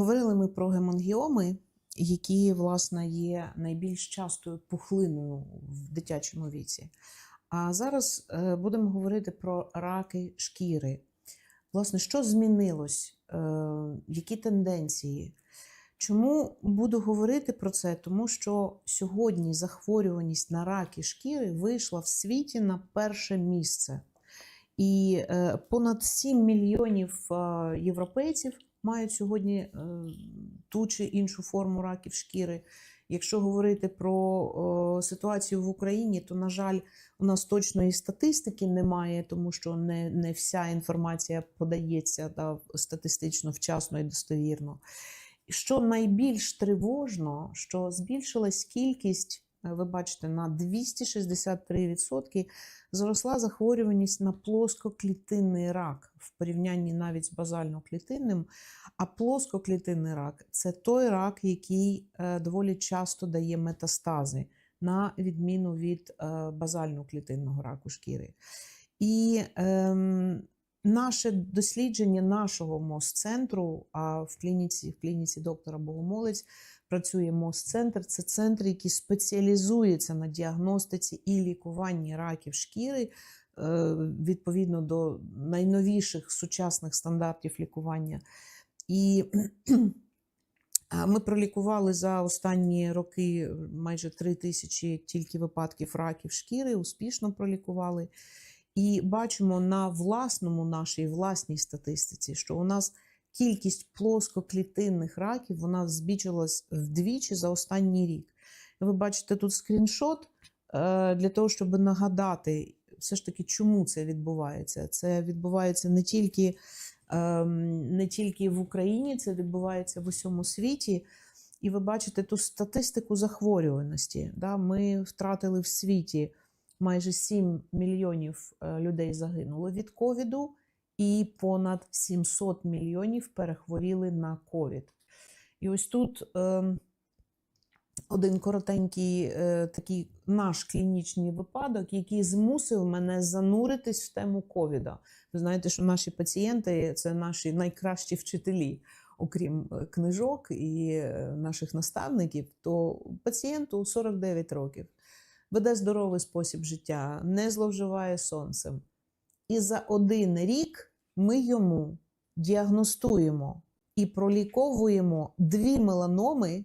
Говорили ми про гемангіоми, які, власне, є найбільш частою пухлиною в дитячому віці. А зараз е, будемо говорити про раки шкіри. Власне, що змінилось? Е, Які тенденції? Чому буду говорити про це? Тому що сьогодні захворюваність на раки шкіри вийшла в світі на перше місце. І е, понад 7 мільйонів європейців мають сьогодні е, ту чи іншу форму раків шкіри. Якщо говорити про ситуацію в Україні, то, на жаль, у нас точної статистики немає, тому що не, не вся інформація подається да, статистично вчасно і достовірно. Що найбільш тривожно, що збільшилась кількість, ви бачите, на 263% зросла захворюваність на плоскоклітинний рак в порівнянні навіть з базально-клітинним. А плоскоклітинний рак це той рак, який е, доволі часто дає метастази, на відміну від е, базально-клітинного раку шкіри. І ем, наше дослідження нашого МОЗ-центру, а в клініці, в клініці доктора Богомолець працює МОЗ-центр. Це центр, який спеціалізується на діагностиці і лікуванні раків шкіри е, відповідно до найновіших сучасних стандартів лікування. І ми пролікували за останні роки майже 3 тисячі тільки випадків раків шкіри, успішно пролікували. І бачимо на власному нашій власній статистиці, що у нас кількість плоскоклітинних раків вона збільшилась вдвічі за останній рік. Ви бачите тут скріншот е, для того, щоб нагадати, все ж таки, чому це відбувається. Це відбувається не тільки, ем, не тільки в Україні, це відбувається в усьому світі. І ви бачите ту статистику захворюваності. Да? Ми втратили в світі майже 7 мільйонів е, людей загинуло від ковіду, і понад 700 мільйонів перехворіли на ковід. І ось тут е, один коротенький е, такий наш клінічний випадок, який змусив мене зануритись в тему ковіда. Ви знаєте, що наші пацієнти це наші найкращі вчителі. Окрім е, книжок і е, наших наставників, то пацієнту 49 років веде здоровий спосіб життя, не зловживає сонцем. І за один рік ми йому діагностуємо і проліковуємо дві меланоми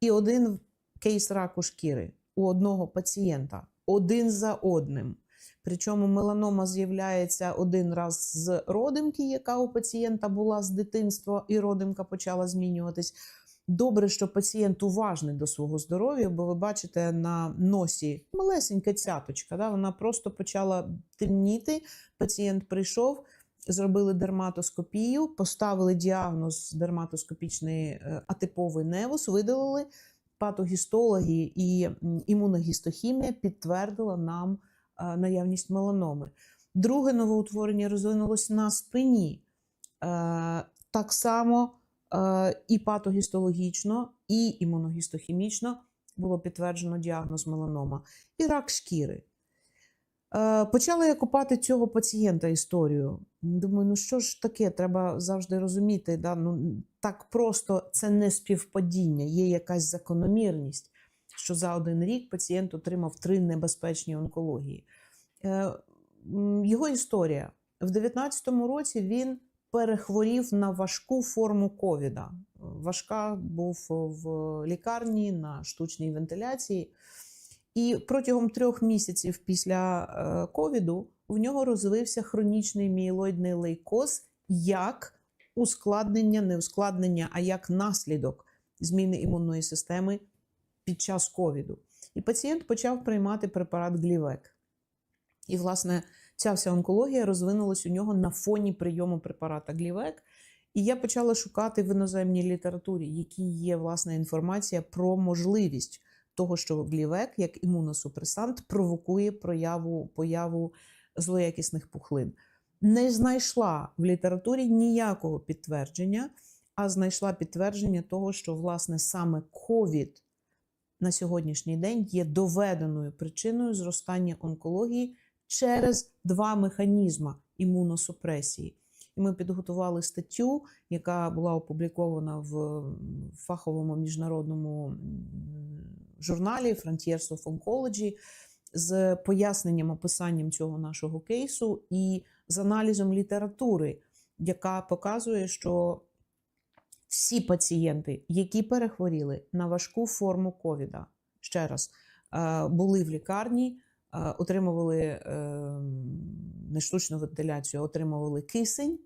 і один кейс раку шкіри у одного пацієнта один за одним. Причому меланома з'являється один раз з родимки, яка у пацієнта була з дитинства, і родимка почала змінюватись. Добре, що пацієнт уважний до свого здоров'я, бо ви бачите на носі малесенька цяточка. Да? Вона просто почала темніти. Пацієнт прийшов, зробили дерматоскопію, поставили діагноз дерматоскопічний е, атиповий невус, видалили патогістологи і імуногістохімія підтвердила нам е, наявність меланоми. Друге новоутворення розвинулося на спині. Е, так само і патогістологічно, і імуногістохімічно було підтверджено діагноз меланома і рак шкіри. Почала я копати цього пацієнта історію. Думаю, ну що ж таке, треба завжди розуміти. Да? Ну, Так просто це не співпадіння, є якась закономірність, що за один рік пацієнт отримав три небезпечні онкології. Е, його історія. В 2019 році він перехворів на важку форму ковіда. Важка був в лікарні на штучній вентиляції. І протягом трьох місяців після е, ковіду в нього розвився хронічний мієлоїдний лейкоз як ускладнення, не ускладнення, а як наслідок зміни імунної системи під час ковіду. І пацієнт почав приймати препарат Глівек. І, власне, ця вся онкологія розвинулась у нього на фоні прийому препарата Глівек. І я почала шукати в іноземній літературі, які є власне інформація про можливість того, що глівек, як імуносупресант, провокує прояву появу злоякісних пухлин. Не знайшла в літературі ніякого підтвердження, а знайшла підтвердження того, що власне саме ковід на сьогоднішній день є доведеною причиною зростання онкології через два механізми імуносупресії. І ми підготували статтю, яка була опублікована в фаховому міжнародному журналі Frontiers of Oncology з поясненням, описанням цього нашого кейсу і з аналізом літератури, яка показує, що всі пацієнти, які перехворіли на важку форму ковіда, ще раз, е, були в лікарні, е, отримували е, не штучну вентиляцію, отримували кисень.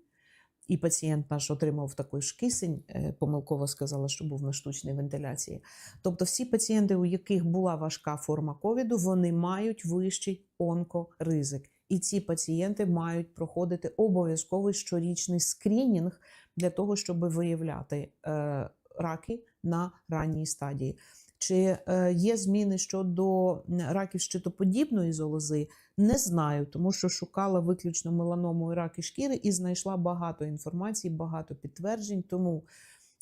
І пацієнт наш отримав такий ж кисень, е, помилково сказала, що був на штучній вентиляції. Тобто, всі пацієнти, у яких була важка форма ковіду, вони мають вищий онкоризик. І ці пацієнти мають проходити обов'язковий щорічний скринінг для того, щоб виявляти е, раки на ранній стадії. Чи е, є зміни щодо раків щитоподібної золози? Не знаю, тому що шукала виключно меланому і раки шкіри і знайшла багато інформації, багато підтверджень. Тому,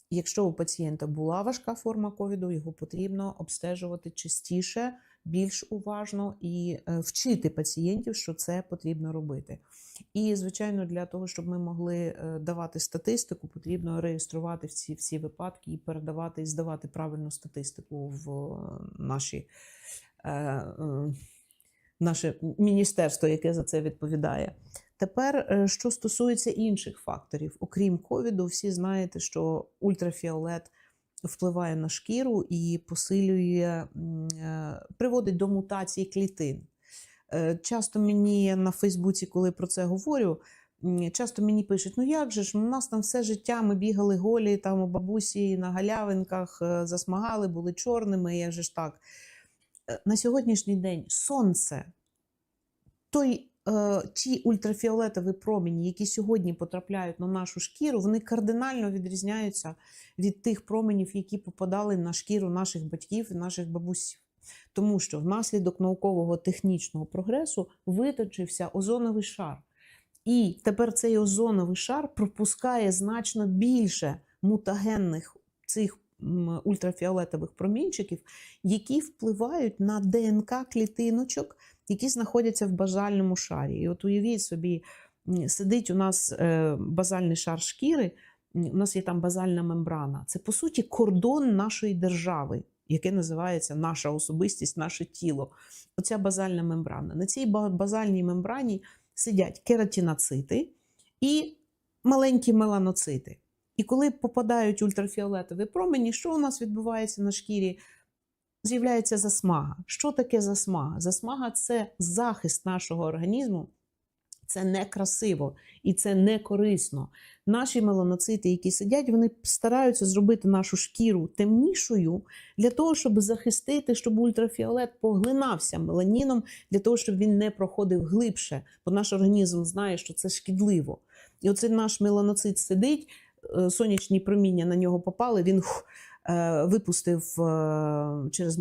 якщо у пацієнта була важка форма ковіду, його потрібно обстежувати частіше, більш уважно і е, вчити пацієнтів, що це потрібно робити. І, звичайно, для того, щоб ми могли е, давати статистику, потрібно реєструвати всі, всі випадки і передавати і здавати правильну статистику в е, наші. Наше міністерство, яке за це відповідає. Тепер, що стосується інших факторів, окрім ковіду, всі знаєте, що ультрафіолет впливає на шкіру і посилює, е, приводить до мутації клітин. Е, Часто мені на Фейсбуці, коли про це говорю, часто мені пишуть: ну як же ж, у нас там все життя ми бігали голі, там у бабусі на галявинках е, засмагали, були чорними, як ж так. На сьогоднішній день сонце, той, ті ультрафіолетові промені, які сьогодні потрапляють на нашу шкіру, вони кардинально відрізняються від тих променів, які попадали на шкіру наших батьків і наших бабусів. Тому що внаслідок наукового технічного прогресу виточився озоновий шар. І тепер цей озоновий шар пропускає значно більше мутагенних цих ультрафіолетових промінчиків, які впливають на ДНК клітиночок, які знаходяться в базальному шарі. І от уявіть собі, сидить у нас е, базальний шар шкіри, у нас є там базальна мембрана. Це по суті кордон нашої держави, яке називається наша особистість, наше тіло. Оця базальна мембрана. На цій базальній мембрані сидять кератиноцити і маленькі меланоцити. І коли попадають ультрафіолетові промені, що у нас відбувається на шкірі? З'являється засмага. Що таке засмага? Засмага це захист нашого організму. Це некрасиво і це не корисно. Наші меланоцити, які сидять, вони стараються зробити нашу шкіру темнішою для того, щоб захистити, щоб ультрафіолет поглинався меланіном, для того, щоб він не проходив глибше, бо наш організм знає, що це шкідливо. І оцей наш меланоцит сидить, е, сонячні проміння на нього попали, він хух, випустив е, через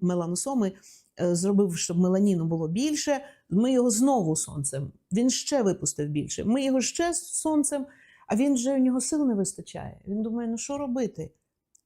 меланосоми, е, зробив, щоб меланіну було більше. Ми його знову сонцем. Він ще випустив більше. Ми його ще сонцем, а він вже у нього сил не вистачає. Він думає, ну що робити?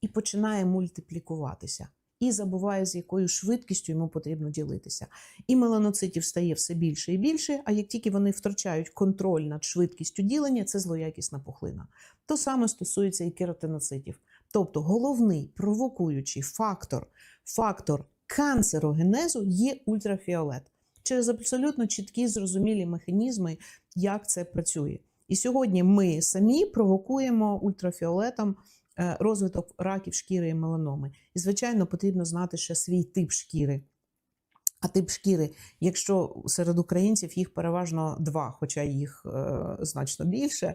І починає мультиплікуватися. І забуває, з якою швидкістю йому потрібно ділитися. І меланоцитів стає все більше і більше. А як тільки вони втрачають контроль над швидкістю ділення, це злоякісна пухлина. То саме стосується і кератиноцитів. Тобто головний провокуючий фактор, фактор канцерогенезу є ультрафіолет через абсолютно чіткі зрозумілі механізми, як це працює. І сьогодні ми самі провокуємо ультрафіолетом е, розвиток раків шкіри і меланоми. І, звичайно, потрібно знати ще свій тип шкіри. А тип шкіри, якщо серед українців їх переважно два, хоча їх е, значно більше.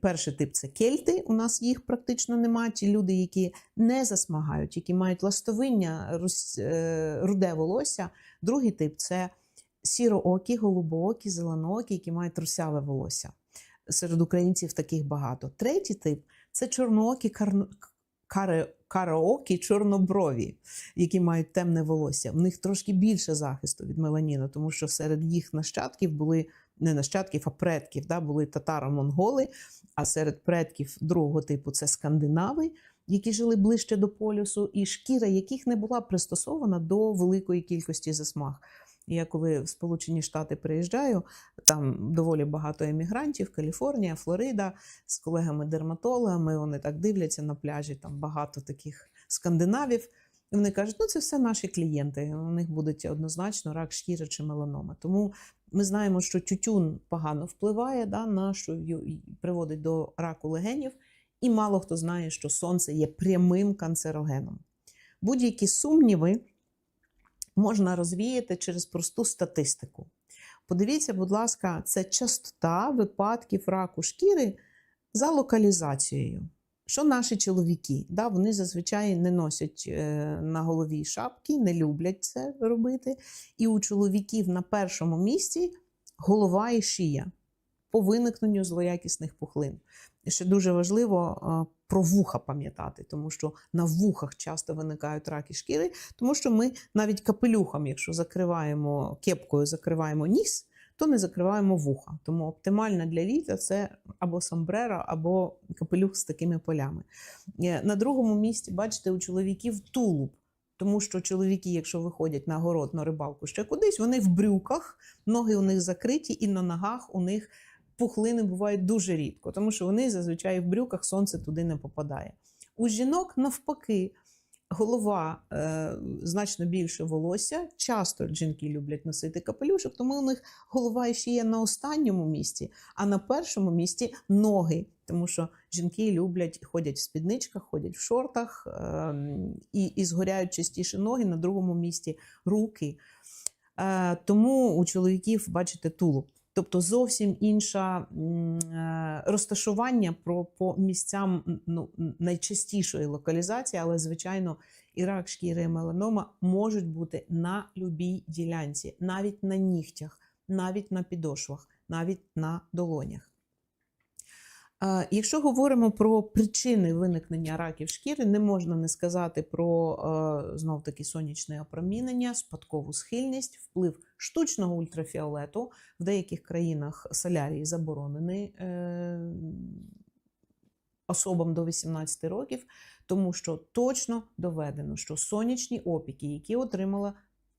Перший тип це кельти. У нас їх практично немає. Ті люди, які не засмагають, які мають ластовиння, е, руде волосся. Другий тип це сіроокі, голубоокі, зеленоокі, які мають русяве волосся. Серед українців таких багато. Третій тип це чорноокі караокі чорноброві, які мають темне волосся. В них трошки більше захисту від меланіну, тому що серед їх нащадків були не нащадків, а предків, да, були татаро-монголи, а серед предків другого типу це скандинави, які жили ближче до полюсу, і шкіра яких не була пристосована до великої кількості засмаг. Я коли в Сполучені Штати приїжджаю, там доволі багато емігрантів, Каліфорнія, Флорида, з колегами-дерматологами. Вони так дивляться на пляжі, там багато таких скандинавів. І вони кажуть, ну це все наші клієнти. У них буде однозначно рак шкіри чи меланома. Тому ми знаємо, що тютюн погано впливає да, на що приводить до раку легенів, і мало хто знає, що сонце є прямим канцерогеном. Будь-які сумніви можна розвіяти через просту статистику. Подивіться, будь ласка, це частота випадків раку шкіри за локалізацією. Що наші чоловіки? Да, вони зазвичай не носять е, на голові шапки, не люблять це робити. І у чоловіків на першому місці голова і шия по виникненню злоякісних пухлин. І ще дуже важливо е, про вуха пам'ятати, тому що на вухах часто виникають раки шкіри, тому що ми навіть капелюхом, якщо закриваємо кепкою, закриваємо ніс, то не закриваємо вуха. Тому оптимально для літа це або самбрера, або капелюх з такими полями. Е, На другому місці, бачите, у чоловіків тулуб. Тому що чоловіки, якщо виходять на город, на рибалку ще кудись, вони в брюках, ноги у них закриті, і на ногах у них пухлини бувають дуже рідко, тому що вони зазвичай в брюках сонце туди не попадає. У жінок навпаки. Голова е, значно більше волосся. Часто жінки люблять носити капелюшок, тому у них голова ще є на останньому місці, а на першому місці ноги. Тому що жінки люблять ходять в спідничках, ходять в шортах е, і, і згоряють частіше ноги, на другому місці руки. Е, тому у чоловіків, бачите, тулуб. Тобто зовсім інше розташування про, по місцям ну, найчастішої локалізації, але, звичайно, і рак шкіри меланома можуть бути на любій ділянці, навіть на нігтях, навіть на підошвах, навіть на долонях. Якщо говоримо про причини виникнення раків шкіри, не можна не сказати про е, знов таки сонячне опромінення, спадкову схильність, вплив штучного ультрафіолету. В деяких країнах солярій заборонений е, особам до 18 років, тому що точно доведено, що сонячні опіки, які отримала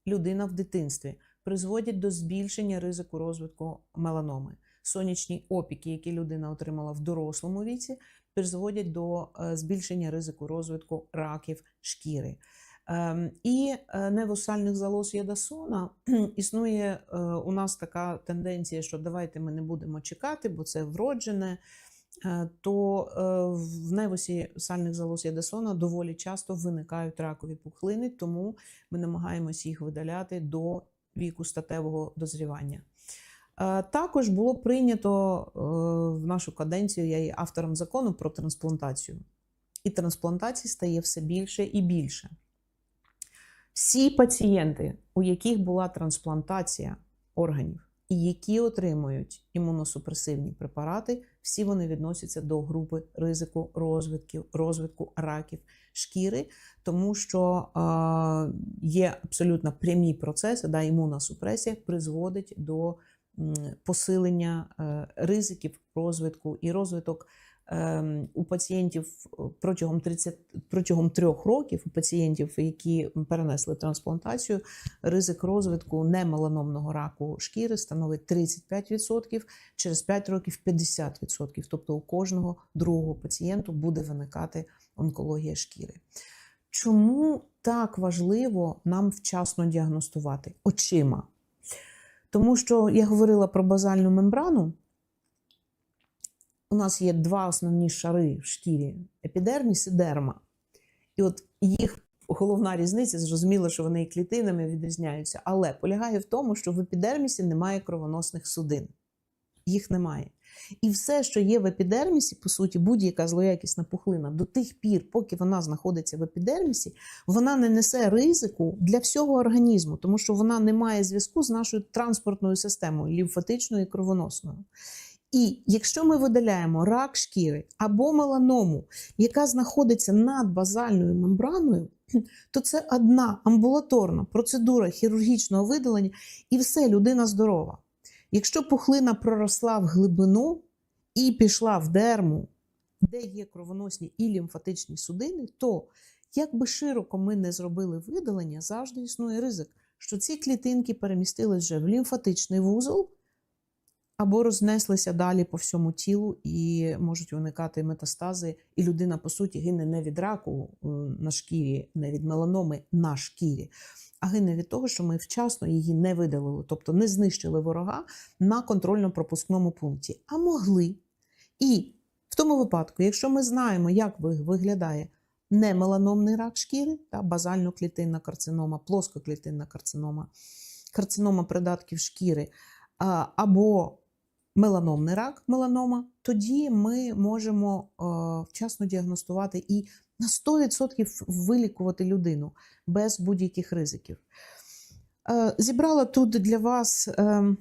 людина в дитинстві, призводять до збільшення ризику розвитку меланоми. Сонячні опіки, які людина отримала в дорослому віці, призводять до е, збільшення ризику розвитку раків шкіри. Ем, І е, невосальних залоз ядасона існує е, у нас така тенденція, що давайте ми не будемо чекати, бо це вроджене. То в невосі сальних залоз ядасона доволі часто виникають ракові пухлини, тому ми намагаємося їх видаляти до віку статевого дозрівання. Е, Також було прийнято е, в нашу каденцію, я є автором закону про трансплантацію. І трансплантацій стає все більше і більше. Всі пацієнти, у яких була трансплантація органів і які отримують імуносупресивні препарати, всі вони відносяться до групи ризику розвитків, розвитку раків шкіри, тому що е, є абсолютно прямі процеси, да, імунна супресія призводить до посилення е, ризиків розвитку і розвиток ем, у пацієнтів протягом 30, протягом трьох років, у пацієнтів, які перенесли трансплантацію, ризик розвитку немеланомного раку шкіри становить 35%, через 5 років 50%. Тобто у кожного другого пацієнту буде виникати онкологія шкіри. Чому так важливо нам вчасно діагностувати очима? Тому що я говорила про базальну мембрану. У нас є два основні шари в шкірі: епідерміс і дерма. І от їх головна різниця, зрозуміло, що вони і клітинами відрізняються, але полягає в тому, що в епідермісі немає кровоносних судин. Їх немає. І все, що є в епідермісі, по суті, будь-яка злоякісна пухлина, до тих пір, поки вона знаходиться в епідермісі, вона не несе ризику для всього організму, тому що вона не має зв'язку з нашою транспортною системою, лімфатичною і кровоносною. І якщо ми видаляємо рак шкіри або меланому, яка знаходиться над базальною мембраною, то це одна амбулаторна процедура хірургічного видалення, і все, людина здорова. Якщо пухлина проросла в глибину і пішла в дерму, де є кровоносні і лімфатичні судини, то як би широко ми не зробили видалення, завжди існує ризик, що ці клітинки перемістились вже в лімфатичний вузол або рознеслися далі по всьому тілу і можуть виникати метастази, і людина, по суті, гине не від раку е, на шкірі, не від меланоми на шкірі, а гине від того, що ми вчасно її не видалили, тобто не знищили ворога на контрольно-пропускному пункті, а могли. І в тому випадку, якщо ми знаємо, як виглядає немеланомний рак шкіри, та базально-клітинна карцинома, плоскоклітинна карцинома, карцинома придатків шкіри, або меланомний рак, меланома, тоді ми можемо е, вчасно діагностувати і на 100% вилікувати людину без будь-яких ризиків. Е, Зібрала тут для вас е,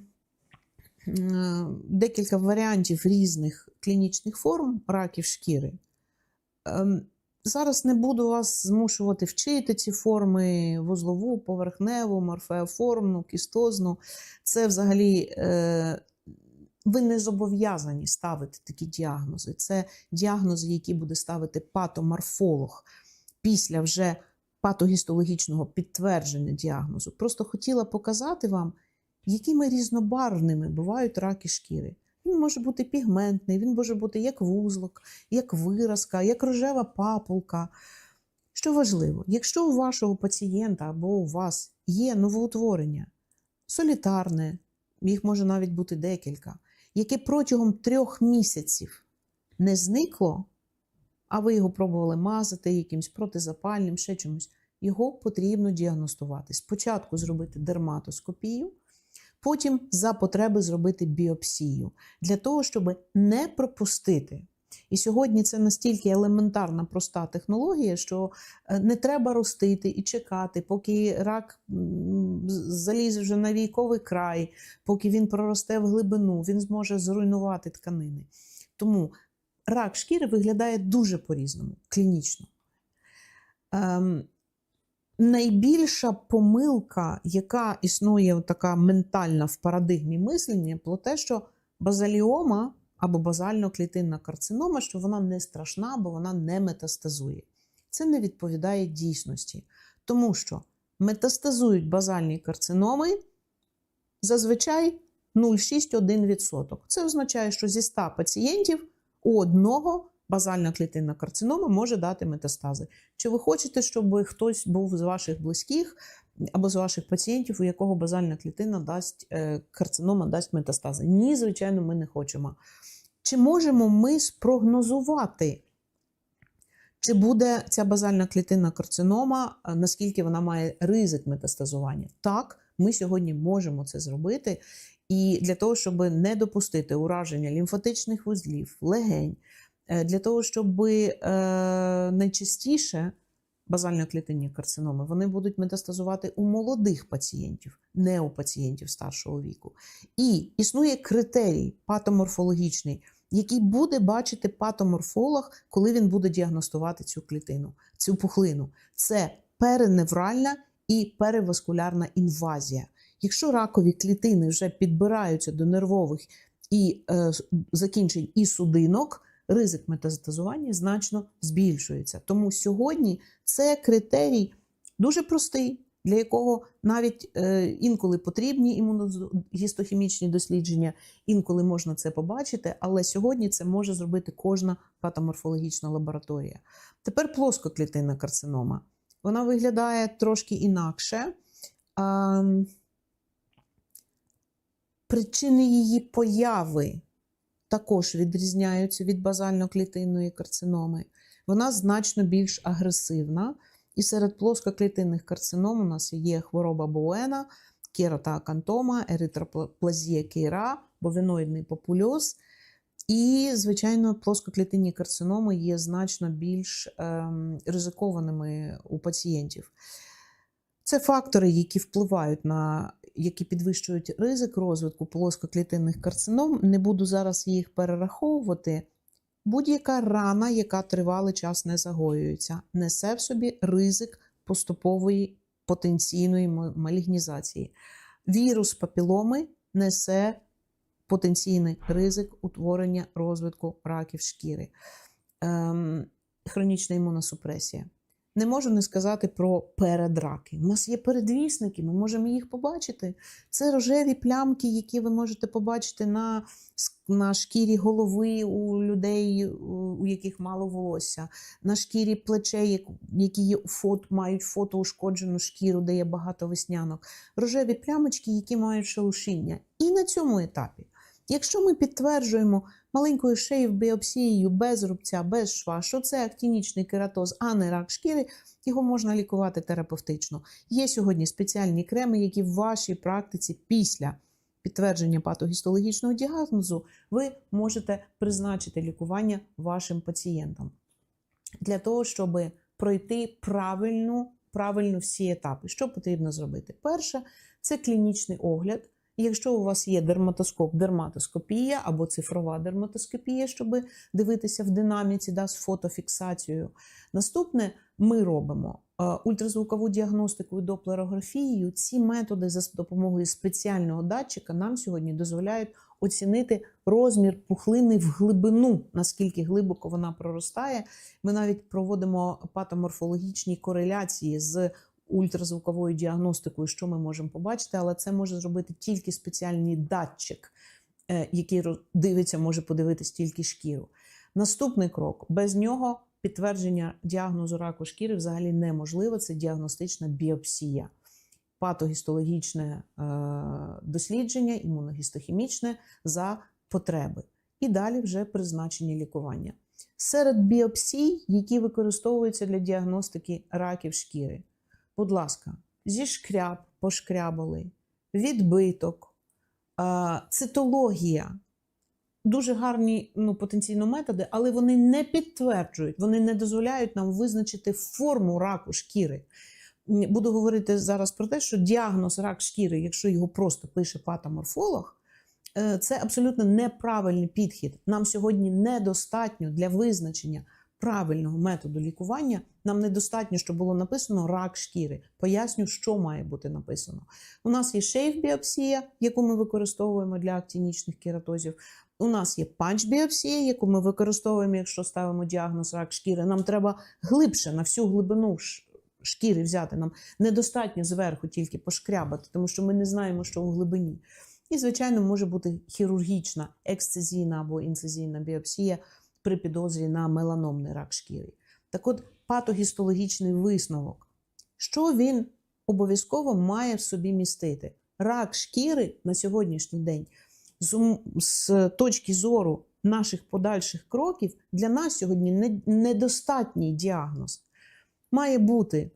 декілька варіантів різних клінічних форм раків шкіри. Зараз не буду вас змушувати вчити ці форми вузлову, поверхневу, морфеоформну, кістозну. Це взагалі ви не зобов'язані ставити такі діагнози. Це діагнози, які буде ставити патоморфолог після вже патогістологічного підтвердження діагнозу. Просто хотіла показати вам, якими різнобарвними бувають раки шкіри. Він може бути пігментний, він може бути як вузлок, як виразка, як рожева папулка. Що важливо, якщо у вашого пацієнта або у вас є новоутворення, солітарне, їх може навіть бути декілька, яке протягом трьох місяців не зникло, а ви його пробували мазати якимось протизапальним, ще чимось, його потрібно діагностувати. Спочатку зробити дерматоскопію, потім за потреби зробити біопсію для того, щоб не пропустити. І сьогодні це настільки елементарна проста технологія, що е, не треба ростити і чекати, поки рак залізе вже на війковий край, поки він проросте в глибину, він зможе зруйнувати тканини. Тому рак шкіри виглядає дуже по-різному, клінічно. Ем, найбільша помилка, яка існує така ментальна в парадигмі мислення, про те, що базаліома або базально-клітинна карцинома, що вона не страшна, бо вона не метастазує. Це не відповідає дійсності, тому що метастазують базальні карциноми зазвичай 0,6-1%. Це означає, що зі 100 пацієнтів у одного базальна клітинна карцинома може дати метастази. Чи ви хочете, щоб хтось був з ваших близьких або з ваших пацієнтів, у якого базальна клітина дасть е, карцинома дасть метастази? Ні, звичайно, ми не хочемо. Чи можемо ми спрогнозувати, чи буде ця базальна клітинна карцинома, е, наскільки вона має ризик метастазування? Так, ми сьогодні можемо це зробити. І для того, щоб не допустити ураження лімфатичних вузлів, легень, е, для того, щоб е, найчастіше базально-клітинні карциноми вони будуть метастазувати у молодих пацієнтів, не у пацієнтів старшого віку. І існує критерій патоморфологічний, який буде бачити патоморфолог, коли він буде діагностувати цю клітину, цю пухлину. Це переневральна і переваскулярна інвазія. Якщо ракові клітини вже підбираються до нервових і е, закінчень і судинок, ризик метастазування значно збільшується. Тому сьогодні це критерій дуже простий, для якого навіть е, інколи потрібні імуногістохімічні дослідження, інколи можна це побачити, але сьогодні це може зробити кожна патоморфологічна лабораторія. Тепер плоскоклітинна карцинома. Вона виглядає трошки інакше. Причини її появи також відрізняються від базально-клітинної карциноми. Вона значно більш агресивна. І серед плоскоклітинних карцином у нас є хвороба Боуена, кератоакантома, еритроплазія кейра, бовіноїдний попульоз. І, звичайно, плоскоклітинні карциноми є значно більш ем, ризикованими у пацієнтів. Це фактори, які впливають на які підвищують ризик розвитку плоскоклітинних карцином. Не буду зараз їх перераховувати. Будь-яка рана, яка тривалий час не загоюється, несе в собі ризик поступової потенційної малігнізації. Вірус папіломи несе потенційний ризик утворення розвитку раків шкіри, ем, хронічна імуносупресія. Не можу не сказати про передраки. У нас є передвісники, ми можемо їх побачити. Це рожеві плямки, які ви можете побачити на, на шкірі голови у людей, у яких мало волосся, на шкірі плечей, які є фото, мають фотоушкоджену шкіру, де є багато веснянок. Рожеві плямочки, які мають шелушіння. І на цьому етапі. Якщо ми підтверджуємо маленькою шею біопсією без рубця, без шва, що це актінічний кератоз, а не рак шкіри, його можна лікувати терапевтично. Є сьогодні спеціальні креми, які в вашій практиці після підтвердження патогістологічного діагнозу ви можете призначити лікування вашим пацієнтам для того, щоб пройти правильну, правильно всі етапи. Що потрібно зробити? Перше, це клінічний огляд. Якщо у вас є дерматоскоп, дерматоскопія або цифрова дерматоскопія, щоб дивитися в динаміці да, з фотофіксацією. Наступне ми робимо е, ультразвукову діагностику і доплерографією. Ці методи за допомогою спеціального датчика нам сьогодні дозволяють оцінити розмір пухлини в глибину, наскільки глибоко вона проростає. Ми навіть проводимо патоморфологічні кореляції з ультразвуковою діагностикою, що ми можемо побачити, але це може зробити тільки спеціальний датчик, е, який дивиться, може подивитись тільки шкіру. Наступний крок без нього підтвердження діагнозу раку шкіри взагалі неможливо. Це діагностична біопсія, патогістологічне е, дослідження, імуногістохімічне за потреби. І далі вже призначення лікування. Серед біопсій, які використовуються для діагностики раків шкіри, будь ласка, зішкряб, пошкрябали, відбиток, цитологія. Дуже гарні ну, потенційно методи, але вони не підтверджують, вони не дозволяють нам визначити форму раку шкіри. Буду говорити зараз про те, що діагноз рак шкіри, якщо його просто пише патоморфолог, е, це абсолютно неправильний підхід. Нам сьогодні недостатньо для визначення правильного методу лікування. Нам недостатньо, щоб було написано рак шкіри. Поясню, що має бути написано. У нас є шейф-біопсія, яку ми використовуємо для актінічних кератозів. У нас є панч-біопсія, яку ми використовуємо, якщо ставимо діагноз рак шкіри. Нам треба глибше на всю глибину шкіри взяти. Нам недостатньо зверху тільки пошкрябати, тому що ми не знаємо, що у глибині. І, звичайно, може бути хірургічна, ексцизійна або інцизійна біопсія при підозрі на меланомний рак шкіри. Так от, патогістологічний висновок. Що він обов'язково має в собі містити? Рак шкіри на сьогоднішній день з, з точки зору наших подальших кроків для нас сьогодні не- недостатній діагноз. Має бути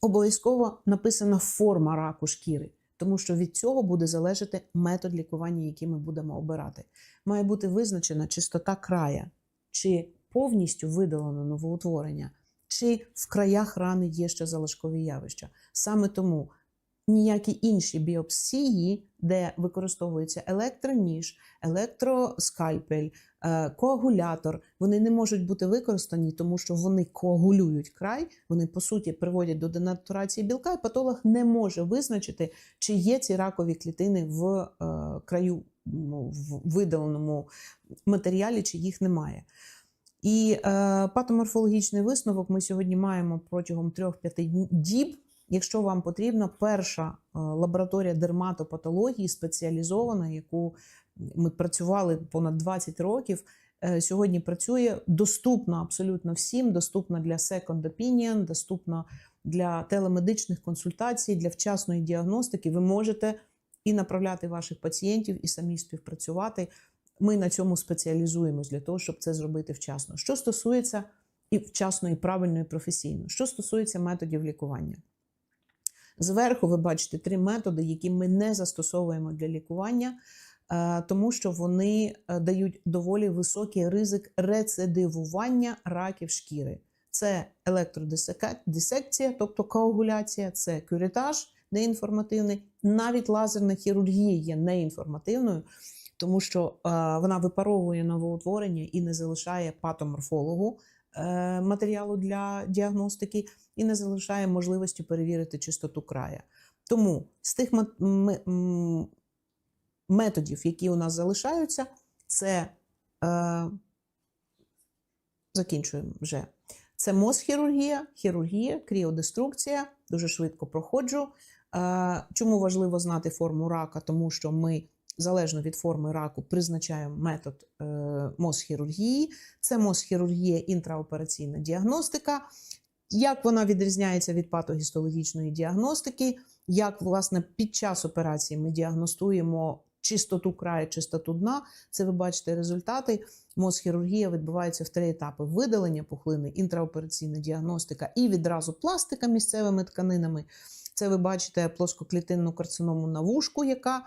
обов'язково написана форма раку шкіри, тому що від цього буде залежати метод лікування, який ми будемо обирати. Має бути визначена чистота края, чи повністю видалено новоутворення, чи в краях рани є ще залишкові явища. Саме тому ніякі інші біопсії, де використовується електроніж, електроскальпель, е, коагулятор, вони не можуть бути використані, тому що вони коагулюють край, вони по суті приводять до денатурації білка, і патолог не може визначити, чи є ці ракові клітини в е, краю ну, в видаленому матеріалі, чи їх немає. І е, патоморфологічний висновок ми сьогодні маємо протягом 3-5 діб. Якщо вам потрібно, перша е, лабораторія дерматопатології спеціалізована, яку ми працювали понад 20 років, е, сьогодні працює доступна абсолютно всім, доступна для second opinion, доступна для телемедичних консультацій, для вчасної діагностики. Ви можете і направляти ваших пацієнтів, і самі співпрацювати. Ми на цьому спеціалізуємось для того, щоб це зробити вчасно. Що стосується і вчасно, і правильно, і професійно. Що стосується методів лікування. Зверху ви бачите три методи, які ми не застосовуємо для лікування, е, тому що вони е, дають доволі високий ризик рецидивування раків шкіри. Це електродисекція, тобто коагуляція, це кюрітаж неінформативний, навіть лазерна хірургія є неінформативною, тому що е, вона випаровує новоутворення і не залишає патоморфологу матеріалу для діагностики і не залишає можливості перевірити чистоту края. Тому з тих методів, які у нас залишаються, це е, закінчуємо вже. Це мозхірургія, хірургія, кріодеструкція. Дуже швидко проходжу. Е, Чому важливо знати форму рака? Тому що ми залежно від форми раку призначаємо метод е, мозхірургії. Це мозхірургія інтраопераційна діагностика. Як вона відрізняється від патогістологічної діагностики? Як власне під час операції ми діагностуємо чистоту краю, чистоту дна? Це ви бачите результати. Мозхірургія відбувається в три етапи: видалення пухлини, інтраопераційна діагностика і відразу пластика місцевими тканинами. Це ви бачите плоскоклітинну карциному на вушку, яка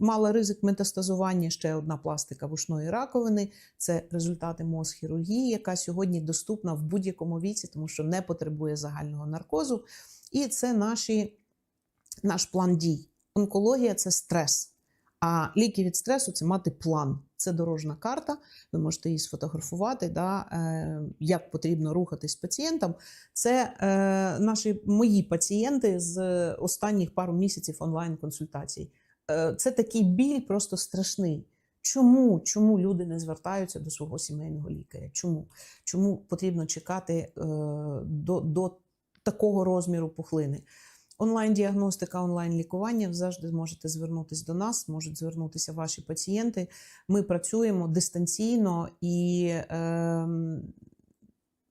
мала ризик метастазування. Ще одна пластика вушної раковини. Це результати мозхірургії, яка сьогодні доступна в будь-якому віці, тому що не потребує загального наркозу. І це наші, наш план дій. Онкологія це стрес. А ліки від стресу це мати план. Це дорожна карта. Ви можете її сфотографувати, да, е, як потрібно рухатись з пацієнтом. Це е, наші мої пацієнти з останніх пару місяців онлайн-консультацій. Е, це такий біль просто страшний. Чому? Чому люди не звертаються до свого сімейного лікаря? Чому? Чому потрібно чекати е, до, до такого розміру пухлини? Онлайн-діагностика, онлайн-лікування завжди можете звернутися до нас, можуть звернутися ваші пацієнти. Ми працюємо дистанційно і е,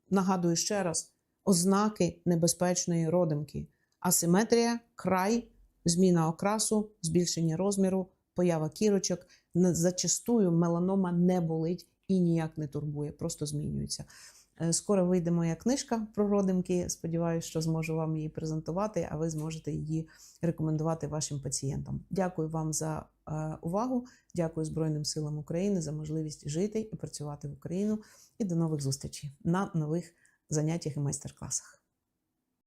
нагадую ще раз: ознаки небезпечної родимки, асиметрія, край, зміна окрасу, збільшення розміру, поява кірочок. Зачастую меланома не болить і ніяк не турбує, просто змінюється. Е, Скоро вийде моя книжка про родимки. Сподіваюся, що зможу вам її презентувати, а ви зможете її рекомендувати вашим пацієнтам. Дякую вам за е, увагу. Дякую Збройним силам України за можливість жити і працювати в Україну. І до нових зустрічей на нових заняттях і майстер-класах.